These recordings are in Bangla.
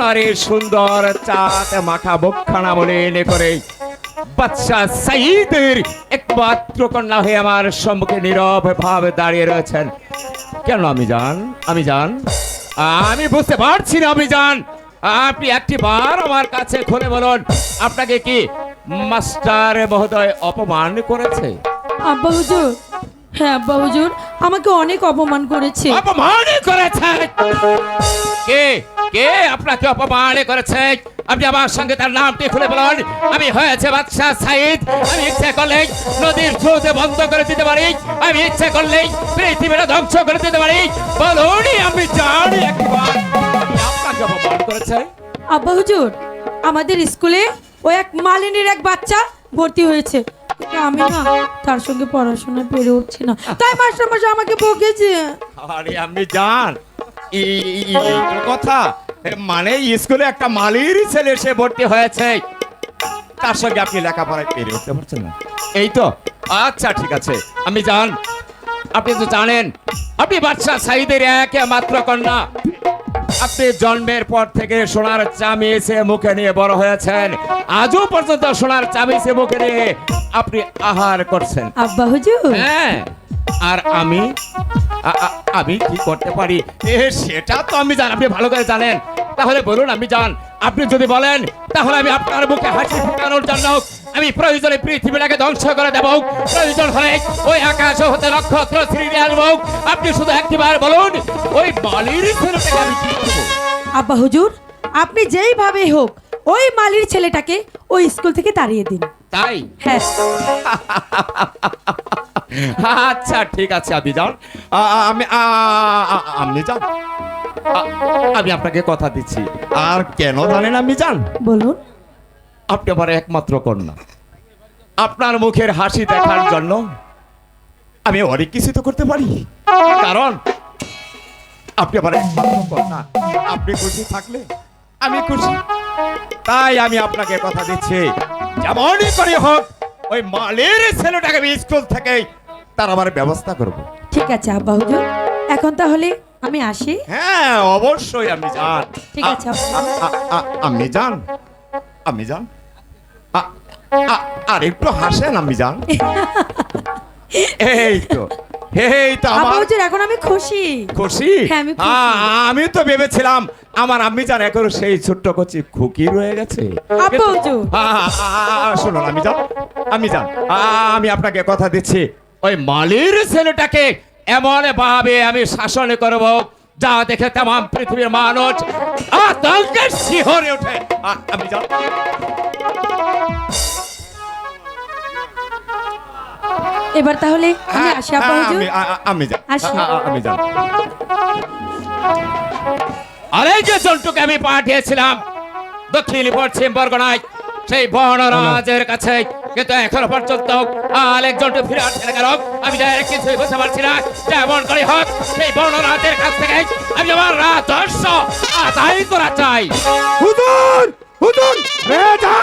আপনার এই সুন্দর চাঁদ মাখা বলে এনে করে। বাচ্চা সাইদের একমাত্র কন্যা হয়ে আমার সম্মুখে নীরব ভাবে দাঁড়িয়ে রয়েছেন। কেন আমি জান? আমি জান? আমি বুঝতে পারছি না আমি জান। আপনি একটি বার আমার কাছে খুলে বলুন আপনাকে কি মাস্টার মহোদয় অপমান করেছে? আব্বা হুজুর হ্যাঁ আব্বা হুজুর আমাকে অনেক অপমান করেছে। অপমান করেছে? কে? কে আপনাকে অপমান করেছে? আপনি আমার সঙ্গে তার নামটি খুলে বলুন। আমি হয়েছে বাদশা সাইদ। আমি ইচ্ছে করলেই নদীর স্রোত বন্ধ করে দিতে পারি। আমি ইচ্ছে করলেই পৃথিবীটা ধ্বংস করে দিতে পারি। বলুন আমি জানি একবার। আপনাকে অপমান করেছে? আব্বা হুজুর আমাদের স্কুলে ও এক মালিনীর এক বাচ্চা ভর্তি হয়েছে। আমি না তার সঙ্গে পড়াশোনা পেরে উঠছি না। তাই মাস্টার মশাই আমাকে বকেছে। আরে আমি জান কথা? মানে স্কুলে একটা মালির ছেলে সে ভর্তি হয়েছে। তার সঙ্গে আপনি লেখাপড়ায় পেরে উঠতে পারছেন না। এই তো? আচ্ছা ঠিক আছে। আমি জান আপনি তো জানেন আপনি বাদশাহ সাইদের এক মাত্র কন্যা। আপনি জন্মের পর থেকে সোনার চামিচে মুখে নিয়ে বড় হয়েছেন। আজও পর্যন্ত সোনার চামিচে মুখে নিয়ে আপনি আহার করছেন। আব্বা হুজুর। হ্যাঁ আর আমি আমি কি করতে পারি? এ সেটা তো আমি জান আপনি ভালো করে জানেন। তাহলে বলুন আমি জান আপনি যদি বলেন তাহলে আমি আপনার মুখে হাসি ফুটানোর জন্য আমি প্রয়োজনে পৃথিবীটাকে ধ্বংস করে দেব প্রয়োজন হলে ওই আকাশ হতে নক্ষত্র ছিঁড়ে আসব আপনি শুধু একটিবার বলুন ওই বালির ছেলেটাকে আমি কি করব? আব্বা হুজুর আপনি যেইভাবে হোক ওই মালির ছেলেটাকে ওই স্কুল থেকে তাড়িয়ে দিন। তাই? হ্যাঁ। আচ্ছা ঠিক আছে আপনি যান আমি আপনি যান। আমি আপনাকে কথা দিচ্ছি। আর কেন জানেন আপনি যান? বলুন। আপনি আমার একমাত্র কন্যা। আপনার মুখের হাসি দেখার জন্য আমি অনেক কিছু তো করতে পারি। কারণ আপনি আমার একমাত্র কন্যা। আপনি খুশি থাকলে আমি খুশি। তাই আমি আপনাকে কথা দিচ্ছি। যেমনই করে হোক ওই মালের ছেলেটাকে আমি স্কুল থেকে তার আমার ব্যবস্থা করব। ঠিক আছে আব্বা হুজুর। এখন তাহলে আমি আসি। হ্যাঁ অবশ্যই আমি যান। ঠিক আছে, আমি যান। আমি যান। আর একটু হাসেন আমি যান। এই তো। এই তো আমার হুজুর এখন আমি খুশি। খুশি? হ্যাঁ, আমি খুশি। আ- আমি তো ভেবেছিলাম আমার আম্মি জান এখন সেই ছোট্ট কচি খুকি রয়ে গেছে। আব্বা হুজুর। শুনুন আমি যান। আমি যান। আমি আপনাকে কথা দিচ্ছি। মালির ছেলেটাকে এমন ভাবে আমি শাসন করব যা দেখে তাম পৃথিবীর মানুষ আতঙ্কের শিহরে ওঠে। আমি এবার তাহলে আমি হ্যাঁ, আসি হ্যাঁ, হুজুর আমি- আসি। আমি আরে যে জন্টুকে আমি পাঠিয়েছিলাম দক্ষিণ পশ্চিম বরগনায় সেই বনরাজের কাছে। কিন্তু এখনও পর্যন্ত আরেক জন্টু ফিরে আসছে না কেন? আমি কিছুই বুঝতে পারছি না। যেমন করে হোক সেই বনরাজের কাছ থেকে আমি আমার রাজস্ব আদায় করা চাই। হুজুর! হুজুর! রেজা!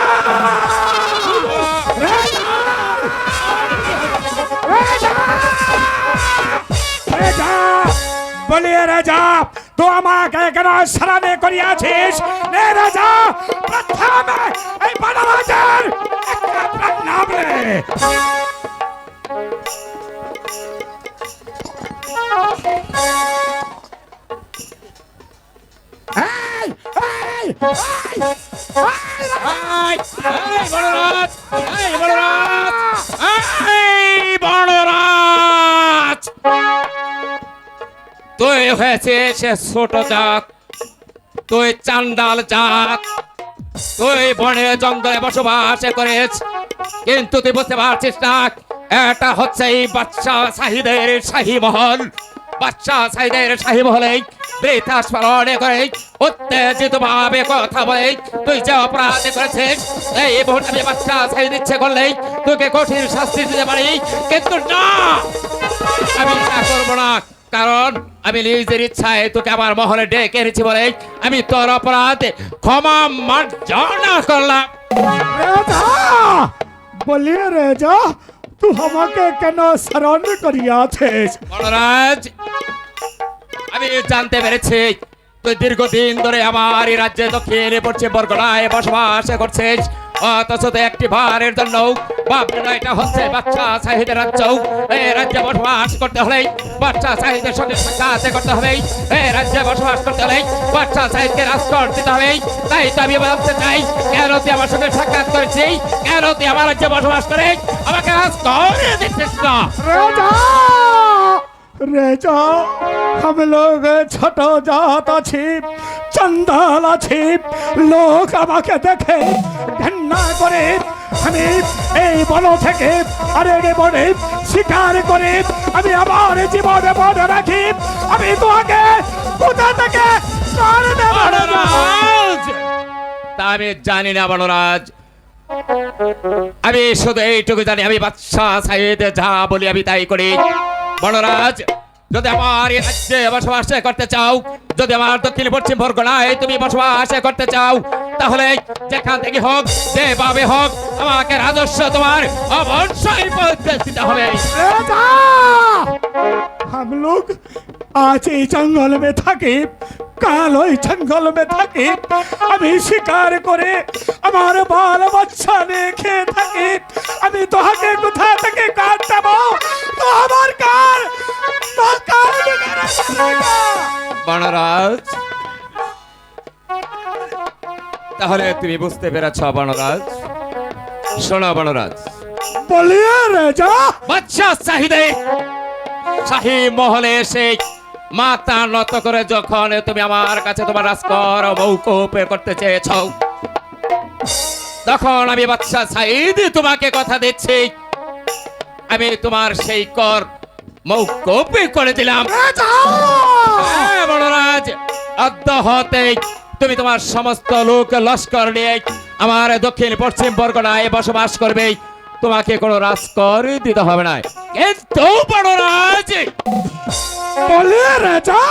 রেজা! বলিয়ে রাজা! তো আমাকে কেন সারানে করিয়াছিস? নে রাজা প্রথমে এই প্রাণ নাম। রে এই এই এই, এই এই বনরাজ এই বনরাজ। তুই হয়েছে, সে ছোট জাত। তুই চান্ডাল জাত। তুই বনে জঙ্গলে বসবাস করিস, কিন্তু তুই বুঝতে পারছিস না, এটা হচ্ছে এই বাচ্চা শাহিদের শাহী মহল। বাচ্চা শাহিদের শাহী মহলে বৃথা স্মরণে করে উত্তেজিত ভাবে কথা বলে, তুই যে অপরাধ করেছিস, এই মুহূর্তে আমি বাচ্চা শাহী ইচ্ছে করলেই তোকে কঠিন শাস্তি দিতে পারি, কিন্তু না! আমি তা করব না। কারণ আমি নিজের ইচ্ছায় তোকে আমার মহলে ডেকে এনেছি বলে আমি তোর অপরাধ ক্ষমা মার্জনা করলাম। বলিয়ে রেজা তুই আমাকে কেন স্মরণ করিয়াছিস? বলরাজ আমি জানতে পেরেছি তুই দীর্ঘদিন ধরে আমার এই রাজ্যে দক্ষিণে পশ্চিম বরগনায় বসবাস করছিস। অথচ একটি বারের জন্য এটা হচ্ছে বাচ্চা রাজ্য। বসবাস করতে হলে বাচ্চা সঙ্গে সাক্ষাৎ করতে হবে। রাজ্যে বসবাস করতে বাচ্চা হবে। তাই তো আমি কেন তুই আমার সাক্ষাৎ করেছিস? কেন তুই আমার রাজ্যে বসবাস করে আমাকে রাজকর দিচ্ছিস না। रेजा रेजा हम लोग ছোট জাত আছি চন্দাল আছি লোক আমাকে দেখে ঘৃণা করে আমি এই বন থেকে আরেক বনে শিকার করে আমি আমার জীবনে মনে রাখি আমি তোমাকে কোথা থেকে করে দেব রেজা? বনরাজ তা আমি জানি না বনরাজ আমি শুধু এইটুকু জানি আমি বাদশা সাহেদ যা বলি আমি তাই করি বনরাজ যদি আমার এই রাজ্যে বসবাস করতে চাও যদি আমার দক্ষিণ পশ্চিম বরগনায় তুমি বসবাস করতে চাও তাহলে যেখান থেকে হোক যেভাবে হোক আমাকে রাজস্ব তোমার অবশ্যই পৌঁছে দিতে হবে रेजा हम लोग আজ এই জঙ্গল মে থাকে কাল ওই জঙ্গল থাকে। আমি শিকার করে আমার বাল বাচ্চা দেখে থাকি। আমি তোহাকে কোথা থেকে কার দেবো? তো আমার কার? বানরাজ তাহলে তুমি বুঝতে পেরেছ বনরাজ। শোনো বনরাজ। বলিয়া রাজা। বাচ্চা চাহিদে শাহী মহলে সেই মাথা নত করে যখন তুমি আমার কাছে তোমার রাজকর মৌকুপ করতে চেয়েছ তখন আমি বাচ্চা সাইদ তোমাকে কথা দিচ্ছি। আমি তোমার সেই কর মৌকুপ করে দিলাম। হ্যাঁ, বড়রাজ আদ্য হতে তুমি তোমার সমস্ত লোক লস্কর নিয়ে আমার দক্ষিণ পশ্চিম বরগনায় বসবাস করবে। তোমাকে কোনো রাজকর দিতে হবে না কিন্তু বড়রাজ বলিয়ে রেজা।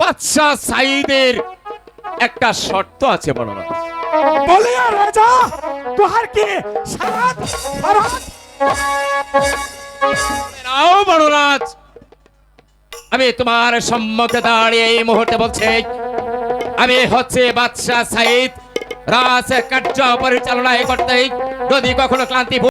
বাদশাহ সাইদের একটা শর্ত আছে বড়রাজ বলিয়ে রেজা তোহার কি সারাত সারাত নাও বড়রাজ আমি তোমার সম্মুখে দাঁড়িয়ে এই মুহূর্তে বলছি আমি হচ্ছে বাদশাহ সাইদ রাজ কার্য পরিচালনায় করতে যদি কখনো ক্লান্তি